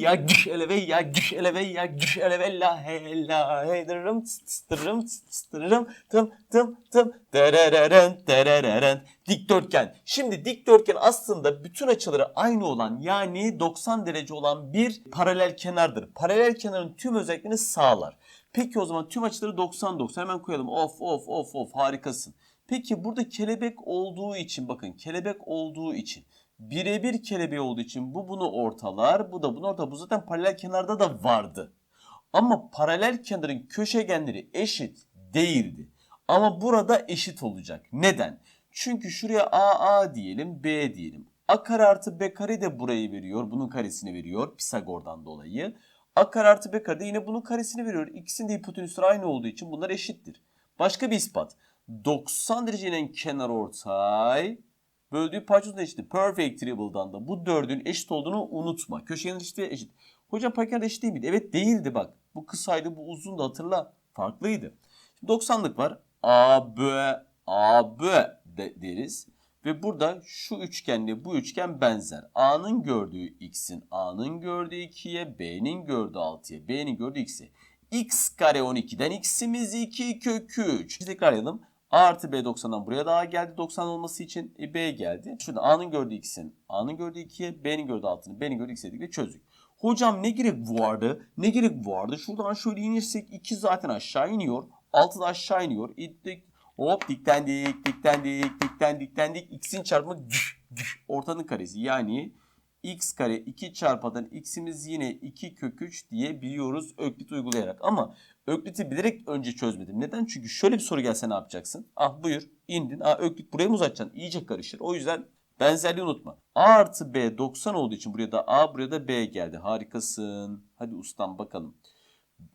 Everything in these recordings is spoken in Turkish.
ya güş eleve ya güş eleve ya güş eleve la he la he dırırım tıs tıs dırırım tıs tıs dırırım tım tım tım derereren derereren dikdörtgen. Şimdi dikdörtgen aslında bütün açıları aynı olan yani 90 derece olan bir paralel kenardır. Paralel kenarın tüm özelliklerini sağlar. Peki o zaman tüm açıları 90-90 hemen koyalım. Of of of of harikasın. Peki burada kelebek olduğu için bakın kelebek olduğu için birebir kelebeği olduğu için bu bunu ortalar bu da bunu ortalar. Bu zaten paralel kenarda da vardı. Ama paralel kenarın köşegenleri eşit değildi. Ama burada eşit olacak. Neden? Çünkü şuraya AA diyelim B diyelim. A kare artı B kare de burayı veriyor. Bunun karesini veriyor Pisagor'dan dolayı. A kare artı B kare de yine bunun karesini veriyor. İkisinin de hipotenüsleri aynı olduğu için bunlar eşittir. Başka bir ispat. 90 derecenin kenar ortay böldüğü parçasının eşittir. Perfect triple'dan da bu dördün eşit olduğunu unutma. Köşegenin eşit ve eşit. Hocam parkeler eşit değil miydi? Evet değildi bak. Bu kısaydı bu uzundu hatırla. Farklıydı. Şimdi 90'lık var. AB, AB de, deriz. Ve burada şu üçgenle bu üçgen benzer. A'nın gördüğü x'in A'nın gördüğü 2'ye, B'nin gördüğü 6'ya, B'nin gördüğü x'e. x kare 12'den x'imiz 2 kök 3. Tekrarlayalım. A artı B 90'dan buraya daha geldi 90 olması için. E, B geldi. Şurada A'nın gördüğü x'in A'nın gördüğü 2'ye, B'nin gördüğü 6'nın B'nin gördüğü x'e dedik çözdük. Hocam ne gerek vardı? Ne gerek vardı? Şuradan şöyle inirsek 2 zaten aşağı iniyor. 6 da aşağı iniyor. İttik. Hop diktendik, diktendik, dikten diktendik. X'in çarpımı ortanın karesi. Yani x kare 2 çarpadan x'imiz yine 2 kök 3 diye biliyoruz Öklit uygulayarak. Ama Öklit'i bilerek önce çözmedim. Neden? Çünkü şöyle bir soru gelse ne yapacaksın? Ah buyur indin. Ah Öklit buraya mı uzatacaksın? İyice karışır. O yüzden benzerliği unutma. A artı B 90 olduğu için buraya da A buraya da B geldi. Harikasın. Hadi ustam bakalım.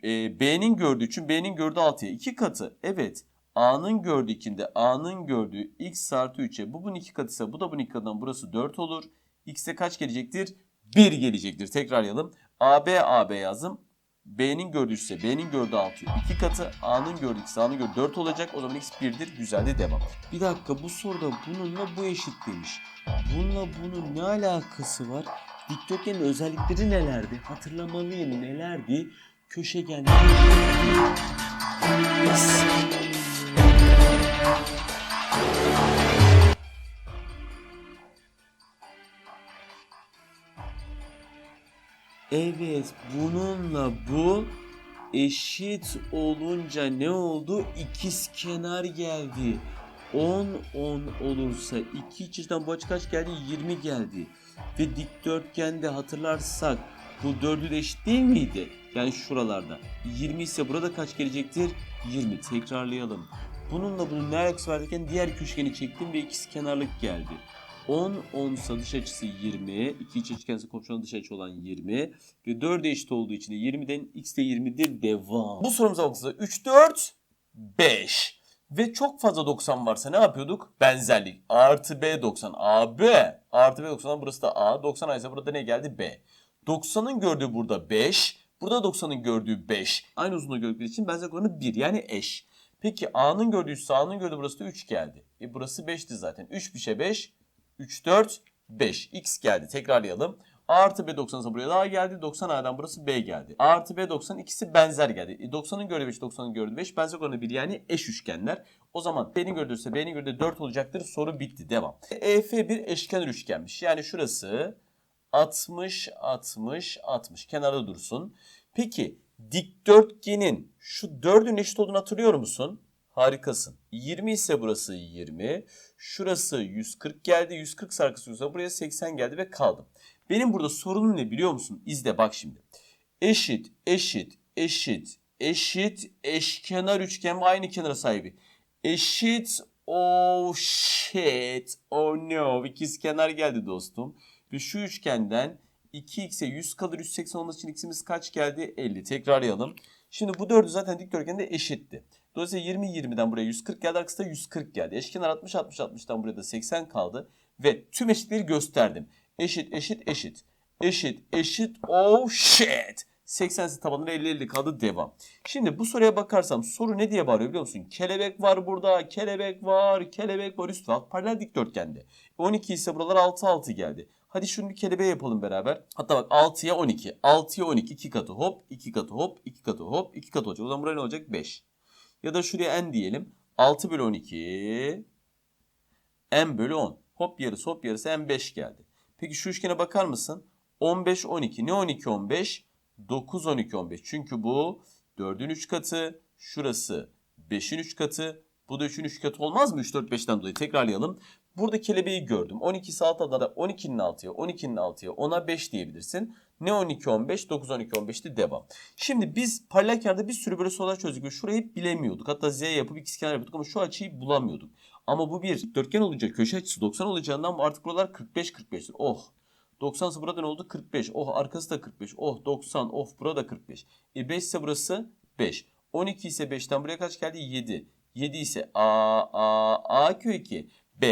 Ee, B'nin gördüğü için B'nin gördüğü 6'ya 2 katı. Evet. A'nın gördüğü 2'de A'nın gördüğü x artı 3'e bu bunun 2 katı ise bu da bunun 2 katından burası 4 olur. X'e kaç gelecektir? 1 gelecektir. Tekrarlayalım. AB AB yazdım. B'nin gördüğü ise B'nin gördüğü 6 2 katı. A'nın gördüğü x A'nın gördüğü 4 olacak. O zaman x 1'dir. Güzel de devam. Bir dakika bu soruda bununla bu eşit demiş. Bununla bunun ne alakası var? Dikdörtgenin özellikleri nelerdi? Hatırlamalıyım nelerdi? Köşegenler. Evet bununla bu eşit olunca ne oldu? İkiz kenar geldi. 10 10 olursa 2 çeşitten bu açı kaç geldi? 20 geldi. Ve dikdörtgende hatırlarsak bu dördü de eşit değil miydi? Yani şuralarda. 20 ise burada kaç gelecektir? 20. Tekrarlayalım. Bununla bunun ne alakası var diğer köşegeni çektim ve ikiz kenarlık geldi. 10 10 ise dış açısı 20. 2 iç açıkense komşunun dış açı olan 20. Ve 4 eşit olduğu için de 20'den x de 20'dir. Devam. Bu sorumuza baktığımızda 3 4 5. Ve çok fazla 90 varsa ne yapıyorduk? Benzerlik. Artı B 90. AB. A artı B 90'dan burası da A. 90 A ise burada ne geldi? B. 90'ın gördüğü burada 5. Burada 90'ın gördüğü 5. Aynı uzunluğu gördükleri için benzer oranı 1 yani eş. Peki A'nın gördüğü ise A'nın gördüğü burası da 3 geldi. E burası 5'ti zaten. 3 bir şey 5. 3, 4, 5. X geldi. Tekrarlayalım. A artı B 90 ise buraya daha geldi. 90 A'dan burası B geldi. A artı B 90 ikisi benzer geldi. E 90'ın gördüğü 5, 90'ın gördüğü 5. Benzer oranı 1 yani eş üçgenler. O zaman B'nin gördüğü ise B'nin gördüğü 4 olacaktır. Soru bitti. Devam. EF bir eşkenar üçgenmiş. Yani şurası 60, 60, 60. Kenarda dursun. Peki dikdörtgenin şu dördün eşit olduğunu hatırlıyor musun? Harikasın. 20 ise burası 20. Şurası 140 geldi. 140 sarkısı ise buraya 80 geldi ve kaldım. Benim burada sorunum ne biliyor musun? İzle bak şimdi. Eşit, eşit, eşit, eşit, eşkenar üçgen ve aynı kenara sahibi. Eşit, oh shit, oh no. İkiz kenar geldi dostum. Ve şu üçgenden 2x'e 100 kalır. 180 olması için x'imiz kaç geldi? 50. Tekrarlayalım. Şimdi bu dördü zaten dikdörtgende eşitti. Dolayısıyla 20 20'den buraya 140 geldi. Arkasında 140 geldi. Eşkenar 60 60 60'dan buraya da 80 kaldı. Ve tüm eşitleri gösterdim. Eşit eşit eşit. Eşit eşit oh shit. 80 tabanları 50 50 kaldı devam. Şimdi bu soruya bakarsam soru ne diye bağırıyor biliyor musun? Kelebek var burada, kelebek var, kelebek var üst alt paralel dikdörtgende. 12 ise buralar 6 6 geldi. Hadi şunu bir kelebeğe yapalım beraber. Hatta bak 6'ya 12. 6'ya 12 2 katı hop 2 katı hop 2 katı hop 2 katı olacak. O zaman buraya ne olacak? 5. Ya da şuraya n diyelim. 6 bölü 12 n bölü 10. Hop yarısı hop yarısı n 5 geldi. Peki şu üçgene bakar mısın? 15 12. Ne 12 15? 9 12 15. Çünkü bu 4'ün 3 katı, şurası 5'in 3 katı, bu da 3'ün 3 katı olmaz mı? 3 4 5'ten dolayı tekrarlayalım. Burada kelebeği gördüm. 12 saat adada 12'nin 6'ya, 12'nin 6'ya, 10'a 5 diyebilirsin. Ne 12 15, 9 12 15'ti devam. Şimdi biz paralel kenarda bir sürü böyle sorular çözdük ve şurayı bilemiyorduk. Hatta z yapıp ikizkenar yapıyorduk ama şu açıyı bulamıyorduk. Ama bu bir dörtgen olunca köşe açısı 90 olacağından artık buralar 45 45'tir. Oh 90 ise burada ne oldu? 45. Oh arkası da 45. Oh 90. Of burada 45. E 5 ise burası 5. 12 ise 5'ten buraya kaç geldi? 7. 7 ise A, A, A kök 2. B,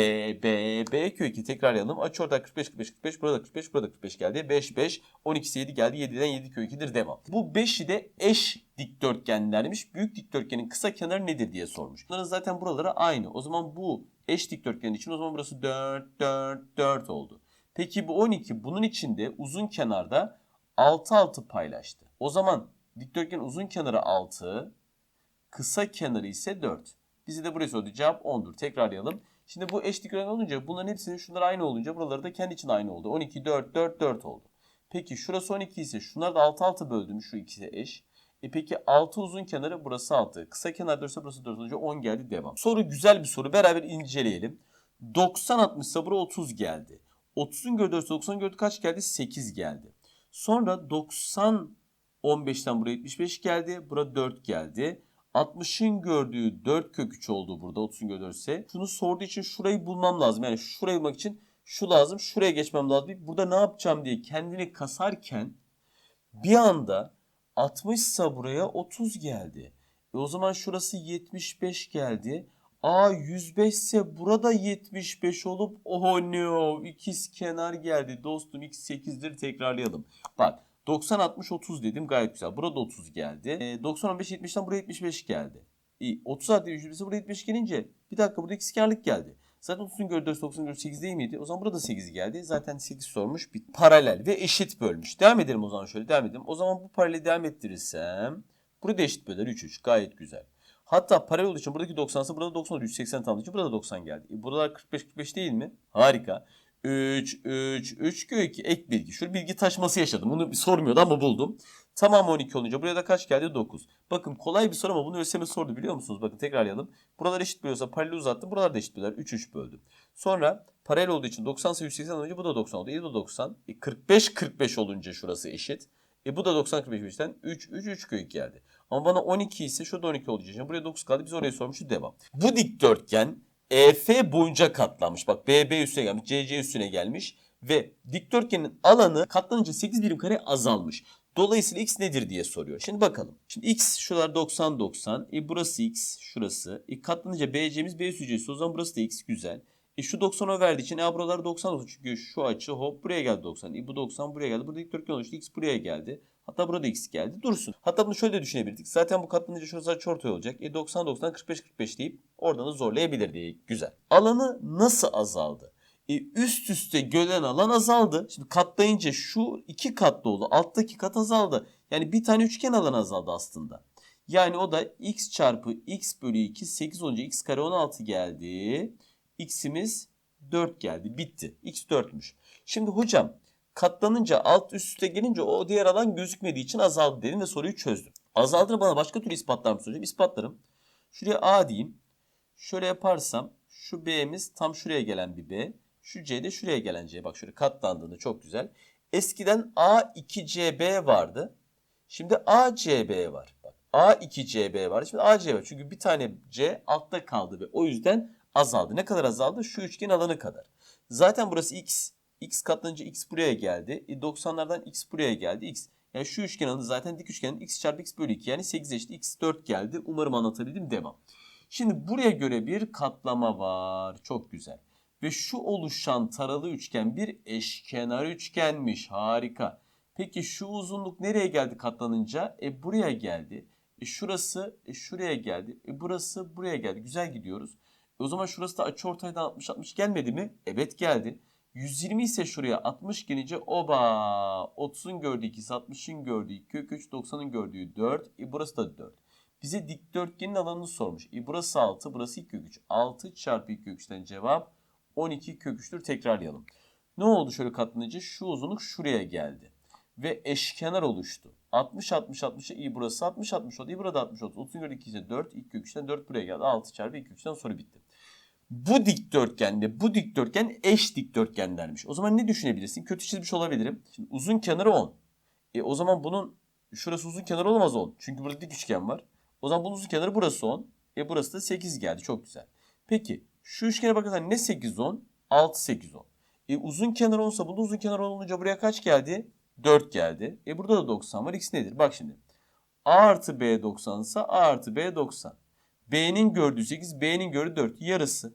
B, B kök 2. Tekrarlayalım. Aç orada 45, 45, 45. Burada 45, burada 45 geldi. 5, 5. 12 ise 7 geldi. 7'den 7 kök 2'dir. Devam. Bu 5'i de eş dikdörtgenlermiş. Büyük dikdörtgenin kısa kenarı nedir diye sormuş. Bunların zaten buraları aynı. O zaman bu eş dikdörtgen için o zaman burası 4, 4, 4 oldu. Peki bu 12 bunun içinde uzun kenarda 6 6 paylaştı. O zaman dikdörtgen uzun kenarı 6, kısa kenarı ise 4. Bizi de buraya sordu. Cevap 10'dur. Tekrarlayalım. Şimdi bu eş dikdörtgen olunca bunların hepsinin şunlar aynı olunca buraları da kendi için aynı oldu. 12 4 4 4 oldu. Peki şurası 12 ise şunlar da 6 6 böldüm şu ikisi eş. E peki 6 uzun kenarı burası 6. Kısa kenar 4 ise burası 4 olunca 10 geldi devam. Soru güzel bir soru. Beraber inceleyelim. 90 60 ise buraya 30 geldi. 30'un gördüğü 90'ın gördüğü kaç geldi? 8 geldi. Sonra 90 15'ten buraya 75 geldi. Burada 4 geldi. 60'ın gördüğü 4 kök 3 oldu burada 30'un gördüğü ise. Şunu sorduğu için şurayı bulmam lazım. Yani şurayı bulmak için şu lazım. Şuraya geçmem lazım. Burada ne yapacağım diye kendini kasarken bir anda 60 ise buraya 30 geldi. E o zaman şurası 75 geldi. A 105 ise burada 75 olup oh no ikiz kenar geldi. Dostum x 8'dir tekrarlayalım. Bak 90 60 30 dedim gayet güzel. Burada 30 geldi. E, 90 15 70'ten buraya 75 geldi. İyi 30 artı 105 buraya 75 gelince bir dakika burada ikizkenarlık geldi. Zaten 30'un gördüğü 4 90'ın gördüğü 8 değil miydi? O zaman burada 8 geldi. Zaten 8 sormuş. Bir paralel ve eşit bölmüş. Devam edelim o zaman şöyle devam edelim. O zaman bu paraleli devam ettirirsem burada eşit böler 3 3 gayet güzel. Hatta paralel olduğu için buradaki 90 ise burada 90 oldu. 180 tam için burada 90 geldi. E buralar 45 45 değil mi? Harika. 3 3 3 kök 2 ek bilgi. Şu bilgi taşması yaşadım. Bunu sormuyordu ama buldum. Tamam 12 olunca buraya da kaç geldi? 9. Bakın kolay bir soru ama bunu ÖSYM sordu biliyor musunuz? Bakın tekrarlayalım. Buralar eşit bölüyorsa paralel uzattım. Buralar da eşit böler. 3 3 böldüm. Sonra paralel olduğu için 90 ise 180 olunca bu da 90 oldu. E bu da 90. E 45 45 olunca şurası eşit. E bu da 90 45 5'ten 3 3 3 kök geldi. Ama bana 12 ise şurada 12 olacak. Şimdi buraya 9 kaldı. Biz oraya sormuşuz. Devam. Bu dikdörtgen EF boyunca katlanmış. Bak BB üstüne gelmiş. CC üstüne gelmiş. Ve dikdörtgenin alanı katlanınca 8 birim kare azalmış. Dolayısıyla x nedir diye soruyor. Şimdi bakalım. Şimdi x şuralar 90 90. E burası x şurası. E katlanınca BC'miz B üstü C'si. O zaman burası da x güzel. E şu 90'a verdiği için e buralar 90 olsun. Çünkü şu açı hop buraya geldi 90. E bu 90 buraya geldi. Burada dikdörtgen oluştu. X buraya geldi. Hatta burada x geldi. Dursun. Hatta bunu şöyle de düşünebilirdik. Zaten bu katlanınca şurası açıortay olacak. E 90 90 45 45 deyip oradan da zorlayabilirdik. Güzel. Alanı nasıl azaldı? E üst üste gölen alan azaldı. Şimdi katlayınca şu iki katlı oldu. Alttaki kat azaldı. Yani bir tane üçgen alan azaldı aslında. Yani o da x çarpı x bölü 2 8 olunca x kare 16 geldi. X'imiz 4 geldi. Bitti. X 4'müş. Şimdi hocam katlanınca alt üst üste gelince o diğer alan gözükmediği için azaldı dedim ve soruyu çözdüm. Azaldığını bana başka türlü ispatlar mı soracağım? İspatlarım. Şuraya A diyeyim. Şöyle yaparsam şu B'miz tam şuraya gelen bir B. Şu C de şuraya gelen C. Bak şöyle katlandığında çok güzel. Eskiden A2CB vardı. Şimdi ACB var. Bak A2CB var. Şimdi AC var. Çünkü bir tane C altta kaldı ve o yüzden azaldı. Ne kadar azaldı? Şu üçgen alanı kadar. Zaten burası X. X katlanınca X buraya geldi. E 90'lardan X buraya geldi. X. Yani şu üçgen alanı zaten dik üçgenin X çarpı X bölü 2. Yani 8 eşit X 4 geldi. Umarım anlatabildim. Devam. Şimdi buraya göre bir katlama var. Çok güzel. Ve şu oluşan taralı üçgen bir eşkenar üçgenmiş. Harika. Peki şu uzunluk nereye geldi katlanınca? E buraya geldi. E şurası e şuraya geldi. E burası buraya geldi. Güzel gidiyoruz. E o zaman şurası da açıortaydan 60 60 gelmedi mi? Evet geldi. 120 ise şuraya 60 gelince oba 30'un gördüğü 2, 60'ın gördüğü 2, kök 3, 90'ın gördüğü 4. E burası da 4. Bize dikdörtgenin alanını sormuş. E burası 6, burası 2 kök 3. 6 çarpı 2 kök 3'ten cevap 12 kök 3'tür. Tekrarlayalım. Ne oldu şöyle katlanınca? Şu uzunluk şuraya geldi. Ve eşkenar oluştu. 60 60 60 iyi burası 60 60 oldu. İyi burada 60 oldu. 30'un gördüğü 2 ise 4. 2 kök 3'ten 4 buraya geldi. 6 çarpı 2 kök 3'ten soru bitti. Bu dikdörtgenle bu dikdörtgen eş dikdörtgenlermiş. O zaman ne düşünebilirsin? Kötü çizmiş olabilirim. Şimdi uzun kenarı 10. E o zaman bunun şurası uzun kenar olamaz 10. Çünkü burada dik üçgen var. O zaman bunun uzun kenarı burası 10. E burası da 8 geldi. Çok güzel. Peki şu üçgene bakarsan ne 8 10? 6 8 10. E uzun kenar 10 ise bunun uzun kenar 10 olunca buraya kaç geldi? 4 geldi. E burada da 90 var. X nedir? Bak şimdi. A artı B 90 ise A artı B 90. B'nin gördüğü 8, B'nin gördüğü 4. Yarısı.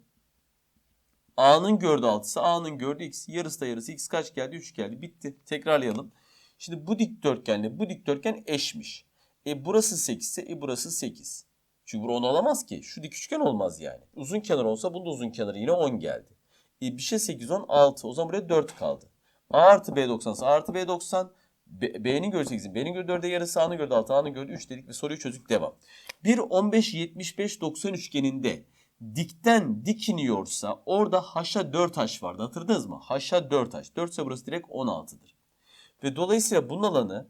A'nın gördüğü 6 ise A'nın gördüğü X. Yarısı da yarısı. X kaç geldi? 3 geldi. Bitti. Tekrarlayalım. Şimdi bu dikdörtgenle bu dikdörtgen eşmiş. E burası 8 ise e burası 8. Çünkü bunu 10 olamaz ki. Şu dik üçgen olmaz yani. Uzun kenar olsa bunun da uzun kenarı yine 10 geldi. E bir şey 8 10 6. O zaman buraya 4 kaldı. A artı B 90 ise A artı B 90. B'nin gördüğü 8'in B'nin gördüğü 4'e yarısı A'nın gördüğü 6 A'nın gördüğü 3 dedik ve soruyu çözdük devam. Bir 15 75 90 üçgeninde dikten dik iniyorsa orada haşa 4 haş vardı hatırladınız mı? Haşa 4 haş. 4 ise burası direkt 16'dır. Ve dolayısıyla bunun alanı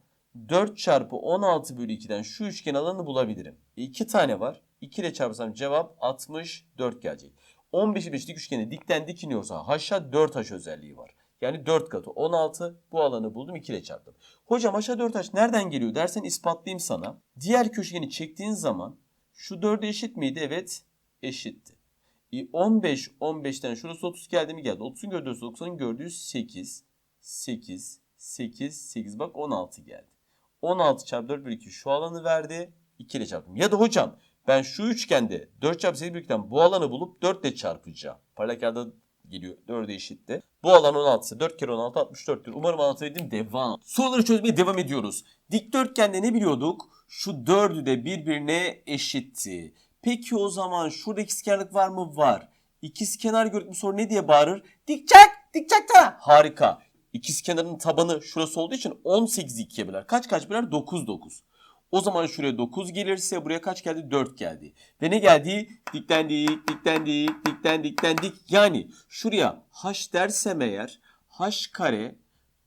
4 çarpı 16 bölü 2'den şu üçgen alanını bulabilirim. 2 tane var. 2 ile çarpsam cevap 64 gelecek. 15'i 5 dik üçgeni dikten dik iniyorsa haşa 4 haş özelliği var. Yani 4 katı 16 bu alanı buldum 2 ile çarptım. Hocam haşa 4 haş nereden geliyor dersen ispatlayayım sana. Diğer köşegeni çektiğin zaman şu 4'e eşit miydi? Evet eşitti. E 15 15'ten şurası 30 geldi mi geldi. 30'un gördüğü 90'ın gördüğü 8 8 8 8 bak 16 geldi. 16 çarpı 4 bölü 2 şu alanı verdi. 2 ile çarptım. Ya da hocam ben şu üçgende 4 çarpı 8 bölü 2'den bu alanı bulup 4 ile çarpacağım. Parlak kağıda geliyor. 4'e eşitti. Bu alan 16 ise 4 kere 16 64'tür. Umarım anlatabildim. Devam. Soruları çözmeye devam ediyoruz. Dikdörtgende ne biliyorduk? Şu 4'ü de birbirine eşitti. Peki o zaman şurada ikizkenarlık var mı? Var. İkizkenar gördük bu soru ne diye bağırır? Dikçak! Dikçak da! Harika. İkizkenarın tabanı şurası olduğu için 18'i 2'ye böler. Kaç kaç böler? 9 9. O zaman şuraya 9 gelirse buraya kaç geldi? 4 geldi. Ve ne geldi? Dikten dik, dikten dik, dikten dikten dik. Yani şuraya h dersem eğer h kare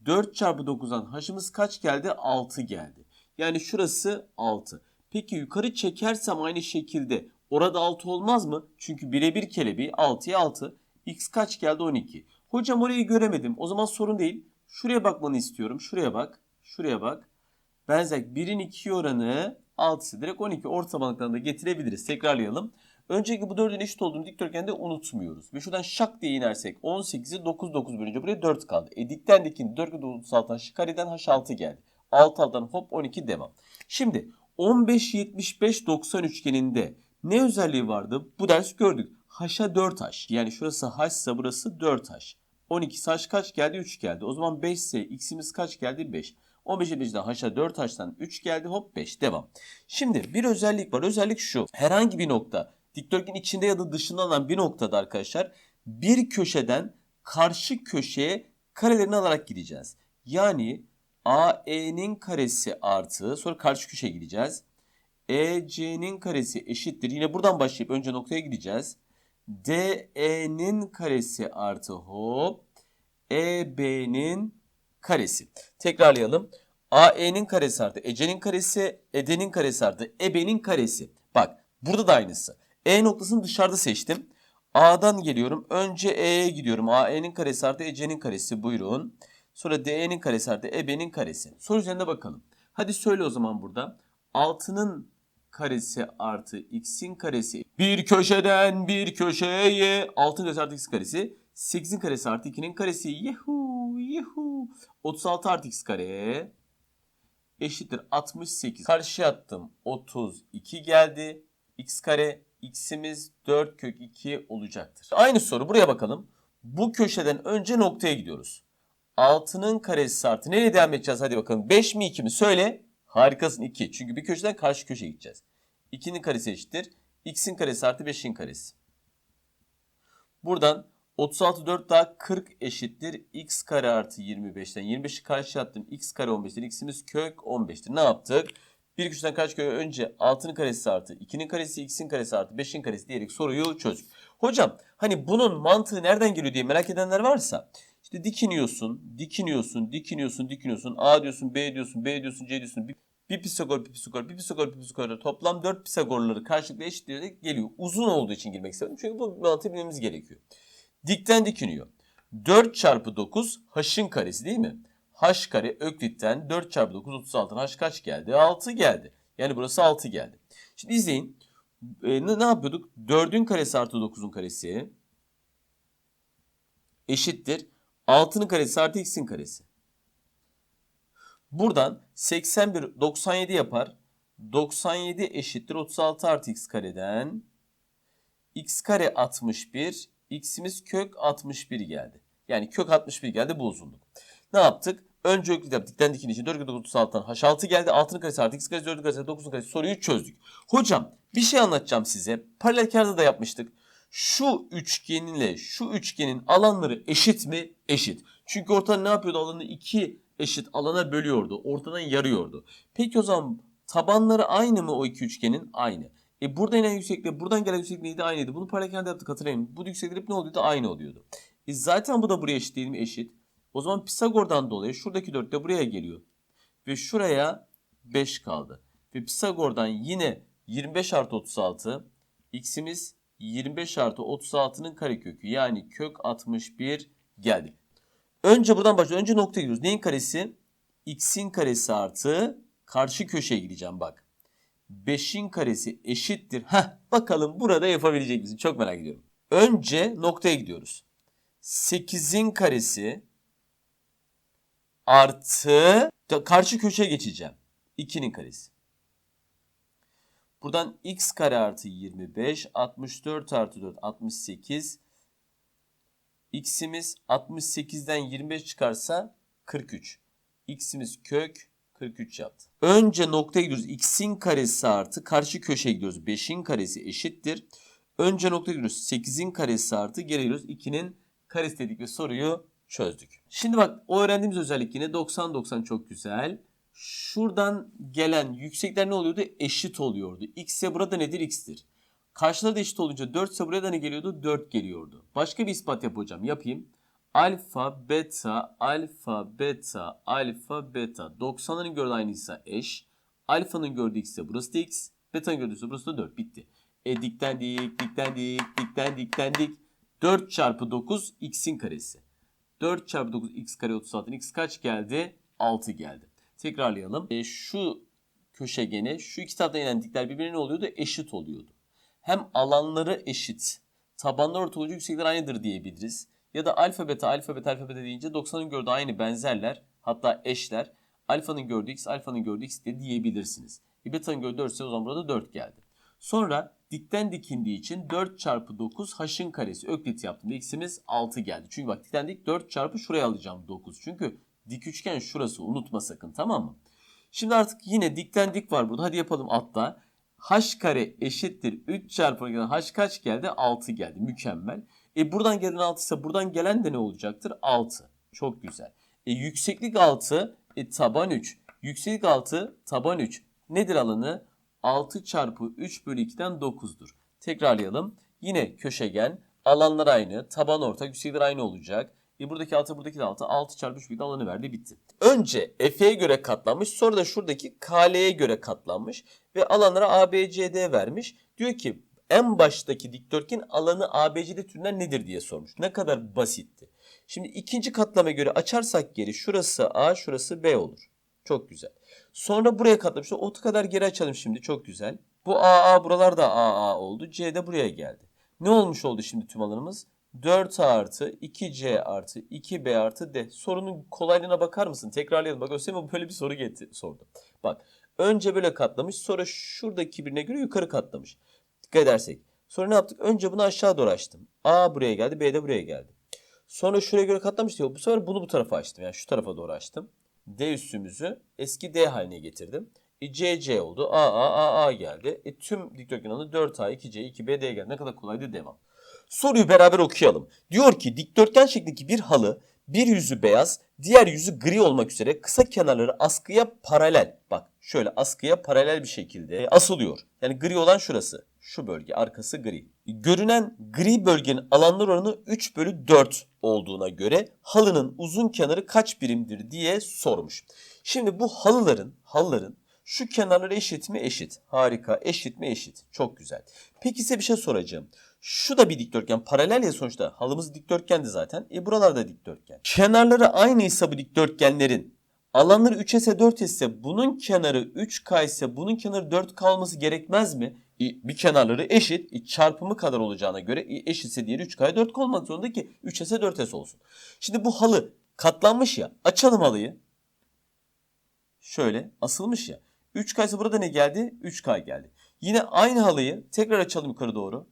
4 çarpı 9'dan h'ımız kaç geldi? 6 geldi. Yani şurası 6. Peki yukarı çekersem aynı şekilde orada 6 olmaz mı? Çünkü birebir kelebeği 6'ya 6. X kaç geldi? 12. Hocam orayı göremedim. O zaman sorun değil. Şuraya bakmanı istiyorum. Şuraya bak. Şuraya bak. Benzerlik 1'in 2 oranı 6'sı direkt 12 ortalamaktan da getirebiliriz. Tekrarlayalım. Öncelikle bu 4'ün eşit olduğunu dikdörtgende unutmuyoruz. Ve şuradan şak diye inersek 18'i 9 9 bölünce buraya 4 kaldı. E dikten dikin 4 36'dan şu kareden h6 geldi. 6 alttan hop 12 devam. Şimdi 15 75 90 üçgeninde ne özelliği vardı? Bu ders gördük. H'a 4 h. Yani şurası h ise burası 4 h. 12 h kaç geldi? 3 geldi. O zaman 5 ise x'imiz kaç geldi? 5. 15 5'den h'a 4 h'tan 3 geldi hop 5 devam. Şimdi bir özellik var. Özellik şu. Herhangi bir nokta dikdörtgenin içinde ya da dışında olan bir noktada arkadaşlar bir köşeden karşı köşeye karelerini alarak gideceğiz. Yani AE'nin karesi artı sonra karşı köşeye gideceğiz. EC'nin karesi eşittir. Yine buradan başlayıp önce noktaya gideceğiz. DE'nin karesi artı hop EB'nin karesi. Tekrarlayalım. AE'nin karesi artı EC'nin karesi, ED'nin karesi artı EB'nin karesi. Bak burada da aynısı. E noktasını dışarıda seçtim. A'dan geliyorum. Önce E'ye gidiyorum. AE'nin karesi artı EC'nin karesi buyurun. Sonra DE'nin karesi artı EB'nin karesi. Soru üzerinde bakalım. Hadi söyle o zaman burada. 6'nın karesi artı x'in karesi. Bir köşeden bir köşeye 6'ın karesi artı x karesi. 8'in karesi artı 2'nin karesi. Yuhu yuhu. 36 artı x kare eşittir 68. Karşıya attım. 32 geldi. x kare x'imiz 4 kök 2 olacaktır. Aynı soru buraya bakalım. Bu köşeden önce noktaya gidiyoruz. 6'nın karesi artı. Nereye devam edeceğiz? Hadi bakalım. 5 mi 2 mi? Söyle. Harikasın 2. Çünkü bir köşeden karşı köşeye gideceğiz. 2'nin karesi eşittir. X'in karesi artı 5'in karesi. Buradan 36 4 daha 40 eşittir. x kare artı 25'ten 25'i karşı attım. x kare 15'ten x'imiz kök 15'tir. Ne yaptık? Bir küçükten kaç kök önce 6'nın karesi artı 2'nin karesi x'in karesi artı 5'in karesi diyerek soruyu çözdük. Hocam hani bunun mantığı nereden geliyor diye merak edenler varsa işte dikiniyorsun, dikiniyorsun, dikiniyorsun, dikiniyorsun. A diyorsun, B diyorsun, B diyorsun, C diyorsun. Bir, bir Pisagor, bir Pisagor, bir Pisagor, bir Pisagor. Toplam 4 Pisagorları karşılıklı eşitleyerek geliyor. Uzun olduğu için girmek istedim. Çünkü bu mantığı bilmemiz gerekiyor. Dikten dikiniyor. 4 çarpı 9 h'ın karesi değil mi? h kare Öklit'ten 4 çarpı 9 36 h kaç geldi? 6 geldi. Yani burası 6 geldi. Şimdi izleyin. Ee, ne, ne yapıyorduk? 4'ün karesi artı 9'un karesi eşittir. 6'nın karesi artı x'in karesi. Buradan 81 97 yapar. 97 eşittir 36 artı x kareden. x kare 61. x'imiz kök 61 geldi. Yani kök 61 geldi bu uzunluk. Ne yaptık? Önce öklit yaptık. Dikten dikin için 4 kök 36'dan h6 geldi. 6'nın karesi artı x karesi 4'ün karesi 9'un karesi soruyu çözdük. Hocam bir şey anlatacağım size. Paralelkarda da yapmıştık. Şu üçgeninle şu üçgenin alanları eşit mi? Eşit. Çünkü ortadan ne yapıyordu? Alanı iki eşit alana bölüyordu. Ortadan yarıyordu. Peki o zaman tabanları aynı mı o iki üçgenin? Aynı. E burada inen yüksekliği, buradan gelen yüksekliği de aynıydı. Bunu paralelkarda yaptık hatırlayın. Bu yükseklik hep ne oluyordu? Aynı oluyordu. E zaten bu da buraya eşit değil mi? Eşit. O zaman Pisagor'dan dolayı şuradaki 4 de buraya geliyor. Ve şuraya 5 kaldı. Ve Pisagor'dan yine 25 artı 36 x'imiz 25 artı 36'nın karekökü yani kök 61 geldi. Önce buradan başlıyoruz. Önce noktaya gidiyoruz. Neyin karesi? x'in karesi artı karşı köşeye gideceğim bak. 5'in karesi eşittir. Heh, bakalım burada yapabilecek misin? Çok merak ediyorum. Önce noktaya gidiyoruz. 8'in karesi artı karşı köşeye geçeceğim. 2'nin karesi. Buradan x kare artı 25, 64 artı 4, 68. x'imiz 68'den 25 çıkarsa 43. x'imiz kök 43 yaptı. Önce noktaya gidiyoruz. x'in karesi artı karşı köşeye gidiyoruz. 5'in karesi eşittir. Önce noktaya gidiyoruz. 8'in karesi artı geri gidiyoruz. 2'nin karesi dedik ve soruyu çözdük. Şimdi bak o öğrendiğimiz özellik yine 90-90 çok güzel. Şuradan gelen yüksekler ne oluyordu? Eşit oluyordu. X ise burada nedir? X'tir. Karşıları da eşit olunca 4 ise buraya da ne geliyordu? 4 geliyordu. Başka bir ispat yapacağım. Yapayım. Alfa, beta, alfa, beta, alfa, beta. 90'ların gördüğü aynıysa eş. Alfanın gördüğü x ise burası da x. Beta'nın gördüğü ise burası da 4. Bitti. E dikten dik, dikten dik, dikten dikten dik. 4 çarpı 9 x'in karesi. 4 çarpı 9 x kare 36'dan x kaç geldi? 6 geldi. Tekrarlayalım. E, şu köşegeni şu iki taraftan inen dikler birbirine oluyordu? Eşit oluyordu. Hem alanları eşit. Tabanlar orta olunca yüksekler aynıdır diyebiliriz. Ya da alfa beta alfa beta alfa beta deyince 90'ın gördüğü aynı benzerler. Hatta eşler. Alfanın gördüğü x alfanın gördüğü x de diyebilirsiniz. E, beta'nın gördüğü 4 ise o zaman burada 4 geldi. Sonra dikten dikindiği için 4 çarpı 9 h'ın karesi. Öklit yaptım. X'imiz 6 geldi. Çünkü bak dikten dik 4 çarpı şuraya alacağım 9. Çünkü dik üçgen şurası unutma sakın tamam mı? Şimdi artık yine dikten dik var burada. Hadi yapalım altta. h kare eşittir 3 çarpı h kaç geldi? 6 geldi. Mükemmel. E buradan gelen 6 ise buradan gelen de ne olacaktır? 6. Çok güzel. E yükseklik 6, e taban 3. Yükseklik 6, taban 3. Nedir alanı? 6 çarpı 3 bölü 2'den 9'dur. Tekrarlayalım. Yine köşegen. Alanlar aynı. Taban ortak. Yükseklikler aynı olacak. E buradaki 6 buradaki de 6. 6 çarpı 3 büyük alanı verdi bitti. Önce F'ye göre katlanmış sonra da şuradaki KL'ye göre katlanmış ve alanlara ABCD vermiş. Diyor ki en baştaki dikdörtgen alanı ABCD türünden nedir diye sormuş. Ne kadar basitti. Şimdi ikinci katlama göre açarsak geri şurası A şurası B olur. Çok güzel. Sonra buraya katlamış. O kadar geri açalım şimdi. Çok güzel. Bu AA buralar da AA oldu. C de buraya geldi. Ne olmuş oldu şimdi tüm alanımız? 4 artı 2C artı 2B artı D. Sorunun kolaylığına bakar mısın? Tekrarlayalım. Bak Ösem böyle bir soru getir, sordu. Bak önce böyle katlamış sonra şuradaki birine göre yukarı katlamış. Dikkat edersek. Sonra ne yaptık? Önce bunu aşağı doğru açtım. A buraya geldi B de buraya geldi. Sonra şuraya göre katlamış diyor. Bu sefer bunu bu tarafa açtım. Yani şu tarafa doğru açtım. D üssümüzü eski D haline getirdim. E, CC oldu. AA, AA geldi. E, tüm dikdörtgen alanı 4A, 2C, 2B, D geldi. Ne kadar kolaydı devam. Soruyu beraber okuyalım. Diyor ki dikdörtgen şeklindeki bir halı bir yüzü beyaz, diğer yüzü gri olmak üzere kısa kenarları askıya paralel. Bak şöyle askıya paralel bir şekilde asılıyor. Yani gri olan şurası. Şu bölge arkası gri. Görünen gri bölgenin alanlar oranı 3 bölü 4 olduğuna göre halının uzun kenarı kaç birimdir diye sormuş. Şimdi bu halıların, halıların şu kenarları eşit mi? Eşit. Harika. Eşit mi? Eşit. Çok güzel. Peki size bir şey soracağım. Şu da bir dikdörtgen. Paralel ya sonuçta. Halımız dikdörtgendi zaten. E buralar da dikdörtgen. Kenarları aynıysa bu dikdörtgenlerin alanları 3S 4S ise bunun kenarı 3K ise bunun kenarı 4K olması gerekmez mi? Bir kenarları eşit. Çarpımı kadar olacağına göre eşitse diğeri 3K'ya 4K olmak zorunda ki 3S'e 4S olsun. Şimdi bu halı katlanmış ya. Açalım halıyı. Şöyle asılmış ya. 3K ise burada ne geldi? 3K geldi. Yine aynı halıyı tekrar açalım yukarı doğru.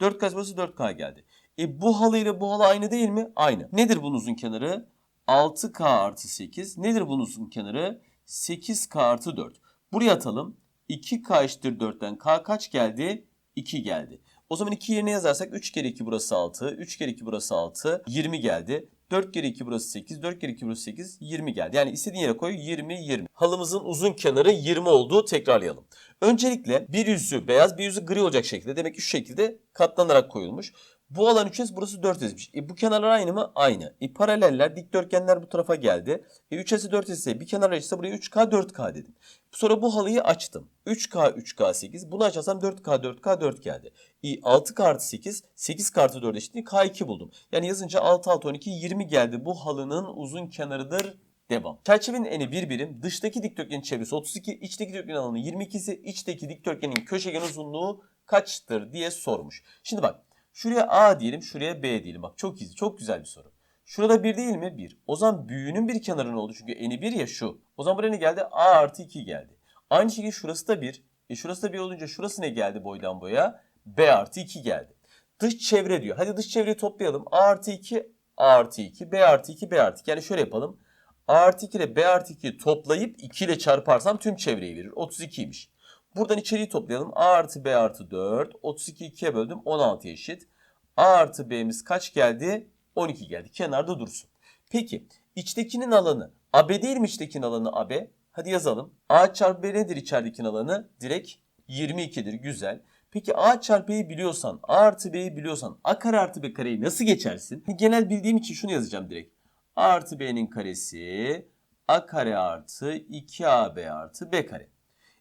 4K burası 4K geldi. E bu halı ile bu halı aynı değil mi? Aynı. Nedir bunun uzun kenarı? 6K artı 8. Nedir bunun kenarı? 8K artı 4. Buraya atalım. 2K eşittir 4'ten K kaç geldi? 2 geldi. O zaman 2 yerine yazarsak 3 kere 2 burası 6. 3 kere 2 burası 6. 20 geldi. 4 kere 2 burası 8. 4 kere 2 burası 8. 20 geldi. Yani istediğin yere koy 20 20. Halımızın uzun kenarı 20 olduğu tekrarlayalım. Öncelikle bir yüzü beyaz bir yüzü gri olacak şekilde demek ki şu şekilde katlanarak koyulmuş. Bu alan 3S burası 4S'miş. E bu kenarlar aynı mı? Aynı. E paraleller dikdörtgenler bu tarafa geldi. E 3S'e 4S ise bir kenar eşitse buraya 3K 4K dedim. Sonra bu halıyı açtım. 3K 3K 8. Bunu açarsam 4K 4K 4 geldi. E 6K artı 8 8K artı 4 eşitliği K2 buldum. Yani yazınca 6 6 12 20 geldi. Bu halının uzun kenarıdır Devam. Çerçevenin eni bir birim, dıştaki dikdörtgenin çevresi 32, içteki dikdörtgenin alanı 22 ise içteki dikdörtgenin köşegen uzunluğu kaçtır diye sormuş. Şimdi bak şuraya A diyelim, şuraya B diyelim. Bak çok iyi, çok güzel bir soru. Şurada 1 değil mi? 1. O zaman büyüğünün bir kenarı ne oldu? Çünkü eni 1 ya şu. O zaman buraya ne geldi? A artı 2 geldi. Aynı şekilde şurası da 1. E şurası da 1 olunca şurası ne geldi boydan boya? B artı 2 geldi. Dış çevre diyor. Hadi dış çevreyi toplayalım. A artı 2, A artı 2, B artı 2, B artı 2. Yani şöyle yapalım. A artı 2 ile B artı 2'yi toplayıp 2 ile çarparsam tüm çevreyi verir. 32'ymiş. Buradan içeriği toplayalım. A artı B artı 4. 32 2'ye böldüm. 16 eşit. A artı B'miz kaç geldi? 12 geldi. Kenarda dursun. Peki içtekinin alanı AB değil mi içtekinin alanı AB? Hadi yazalım. A çarpı B nedir içeridekinin alanı? Direkt 22'dir. Güzel. Peki A çarpı B'yi biliyorsan, A artı B'yi biliyorsan A kare artı B kareyi nasıl geçersin? Genel bildiğim için şunu yazacağım direkt. A artı B'nin karesi A kare artı 2AB artı B kare.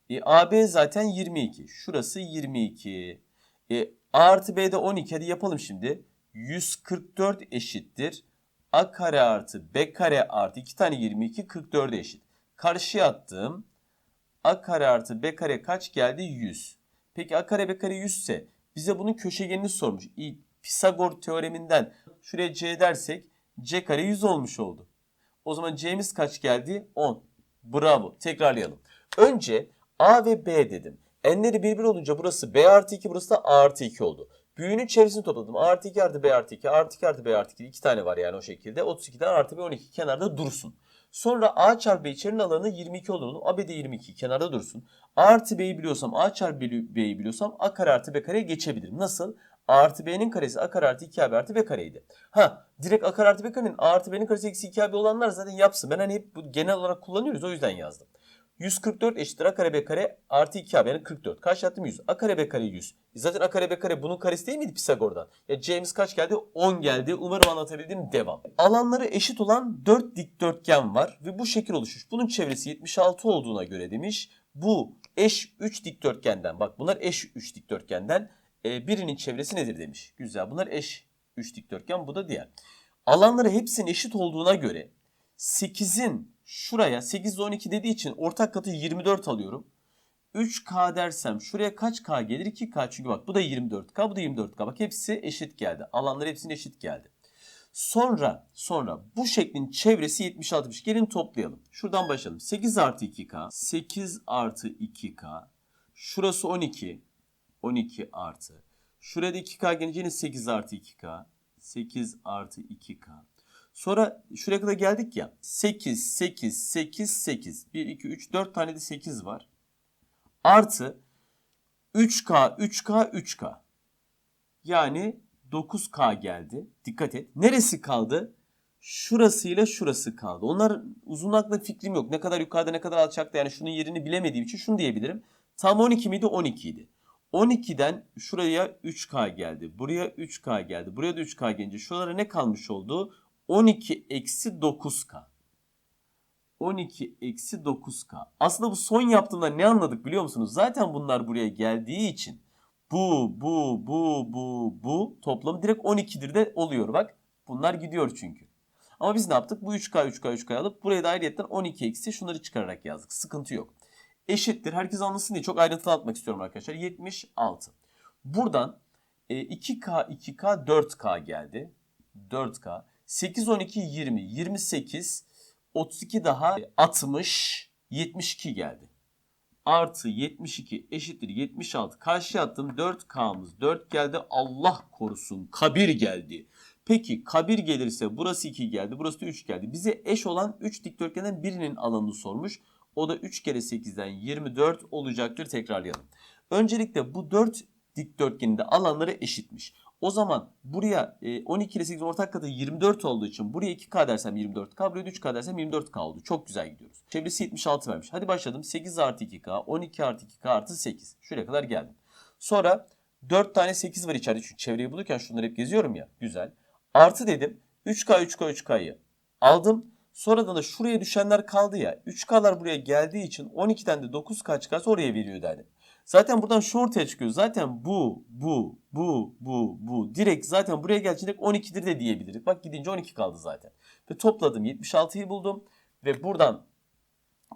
E, AB zaten 22. Şurası 22. E, A artı B'de 12. Hadi yapalım şimdi. 144 eşittir. A kare artı B kare artı 2 tane 22 44 eşit. Karşıya attım. A kare artı B kare kaç geldi? 100. Peki A kare B kare 100 ise bize bunun köşegenini sormuş. Pisagor teoreminden şuraya C dersek C kare 100 olmuş oldu. O zaman C'miz kaç geldi? 10. Bravo. Tekrarlayalım. Önce A ve B dedim. N'leri birbir olunca burası B artı 2 burası da A artı 2 oldu. Büyüğünün çevresini topladım. A artı 2 artı B artı 2 artı 2 artı B artı 2. 2 tane var yani o şekilde. 32'den artı B 12 kenarda dursun. Sonra A çarpı B içerinin alanı 22 olur. A B de 22 kenarda dursun. A artı B'yi biliyorsam A çarpı B'yi biliyorsam A kare artı B kareye geçebilirim. Nasıl? A artı B'nin karesi A kare artı 2AB artı B kareydi. Ha direkt A kare artı B karenin A artı B'nin karesi eksi 2AB olanlar zaten yapsın. Ben hani hep bu genel olarak kullanıyoruz o yüzden yazdım. 144 eşittir A kare B kare artı 2AB yani 44. Kaç yaptım 100. A kare B kare 100. E zaten A kare B kare bunun karesi değil miydi Pisagor'dan? Ya C'miz kaç geldi? 10 geldi. Umarım anlatabildim. Devam. Alanları eşit olan 4 dikdörtgen var ve bu şekil oluşmuş. Bunun çevresi 76 olduğuna göre demiş. Bu eş 3 dikdörtgenden bak bunlar eş 3 dikdörtgenden e, birinin çevresi nedir demiş. Güzel bunlar eş 3 dikdörtgen bu da diğer. Alanları hepsinin eşit olduğuna göre 8'in şuraya 8 ile 12 dediği için ortak katı 24 alıyorum. 3K dersem şuraya kaç K gelir? 2K çünkü bak bu da 24K bu da 24K. Bak hepsi eşit geldi. Alanlar hepsinin eşit geldi. Sonra sonra bu şeklin çevresi 76'mış. Gelin toplayalım. Şuradan başlayalım. 8 artı 2K. 8 artı 2K. Şurası 12. 12 artı. Şurada 2K gelince yine 8 artı 2K. 8 artı 2K. Sonra şuraya kadar geldik ya. 8, 8, 8, 8. 1, 2, 3, 4 tane de 8 var. Artı 3K, 3K, 3K. Yani 9K geldi. Dikkat et. Neresi kaldı? Şurasıyla şurası kaldı. Onlar uzun hakkında fikrim yok. Ne kadar yukarıda ne kadar alçakta yani şunun yerini bilemediğim için şunu diyebilirim. Tam 12 miydi? 12 idi. 12'den şuraya 3K geldi. Buraya 3K geldi. Buraya da 3K gelince şuralara ne kalmış oldu? 12 eksi 9K. 12 eksi 9K. Aslında bu son yaptığımda ne anladık biliyor musunuz? Zaten bunlar buraya geldiği için bu, bu, bu, bu, bu toplamı direkt 12'dir de oluyor bak. Bunlar gidiyor çünkü. Ama biz ne yaptık? Bu 3K, 3K, 3K alıp buraya da ayrıyetten 12 eksi şunları çıkararak yazdık. Sıkıntı yok. Eşittir. Herkes anlasın diye çok ayrıntılı atmak istiyorum arkadaşlar. 76. Buradan e, 2K, 2K, 4K geldi. 4K. 8, 12, 20. 28, 32 daha 60, 72 geldi. Artı 72 eşittir 76. Karşıya attım 4K'mız 4 geldi. Allah korusun kabir geldi. Peki kabir gelirse burası 2 geldi. Burası da 3 geldi. Bize eş olan 3 dikdörtgenden birinin alanını sormuş. O da 3 kere 8'den 24 olacaktır. Tekrarlayalım. Öncelikle bu 4 dikdörtgenin de alanları eşitmiş. O zaman buraya e, 12 ile 8 ortak katı 24 olduğu için buraya 2K dersem 24K, buraya da 3K dersem 24K oldu. Çok güzel gidiyoruz. Çevresi 76 vermiş. Hadi başladım. 8 artı 2K, 12 artı 2K artı 8. Şuraya kadar geldim. Sonra 4 tane 8 var içeride. Çünkü çevreyi bulurken şunları hep geziyorum ya. Güzel. Artı dedim. 3K, 3K, 3K'yı aldım. Sonradan da şuraya düşenler kaldı ya. 3K'lar buraya geldiği için 12'den de 9K çıkarsa oraya veriyor derdim. Zaten buradan şu ortaya çıkıyor. Zaten bu, bu, bu, bu, bu. Direkt zaten buraya direkt 12'dir de diyebiliriz. Bak gidince 12 kaldı zaten. Ve topladım 76'yı buldum. Ve buradan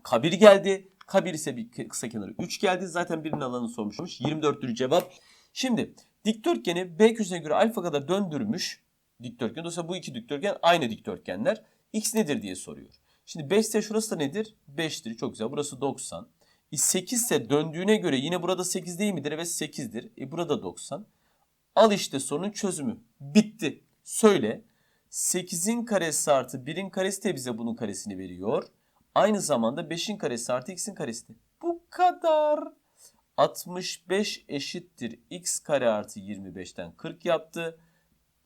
kabir geldi. Kabir ise bir kısa kenarı 3 geldi. Zaten birinin alanı sormuşmuş. 24'tür cevap. Şimdi dikdörtgeni B köşesine göre alfa kadar döndürmüş dikdörtgen. Dolayısıyla bu iki dikdörtgen aynı dikdörtgenler. X nedir diye soruyor. Şimdi 5 ise şurası da nedir? 5'tir. Çok güzel. Burası 90. E 8 ise döndüğüne göre yine burada 8 değil midir? Evet 8'dir. E burada 90. Al işte sorunun çözümü. Bitti. Söyle. 8'in karesi artı 1'in karesi de bize bunun karesini veriyor. Aynı zamanda 5'in karesi artı x'in karesi de. Bu kadar. 65 eşittir x kare artı 25'ten 40 yaptı.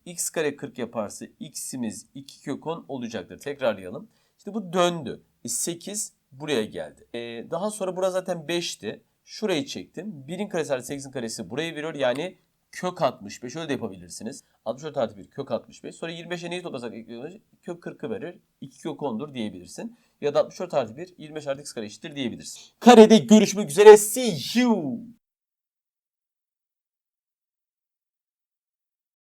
x kare 40 yaparsa x'imiz 2 kök 10 olacaktır. Tekrarlayalım. İşte bu döndü. E 8 buraya geldi. E daha sonra burası zaten 5'ti. Şurayı çektim. 1'in karesi artı 8'in karesi buraya veriyor. Yani kök 65. Öyle de yapabilirsiniz. 64 artı 1 kök 65. Sonra 25'e neyi toplasak kök 40'ı verir. 2 kök 10'dur diyebilirsin. Ya da 64 artı 1 25 artı x kare eşittir diyebilirsin. Karede görüşmek üzere. See you.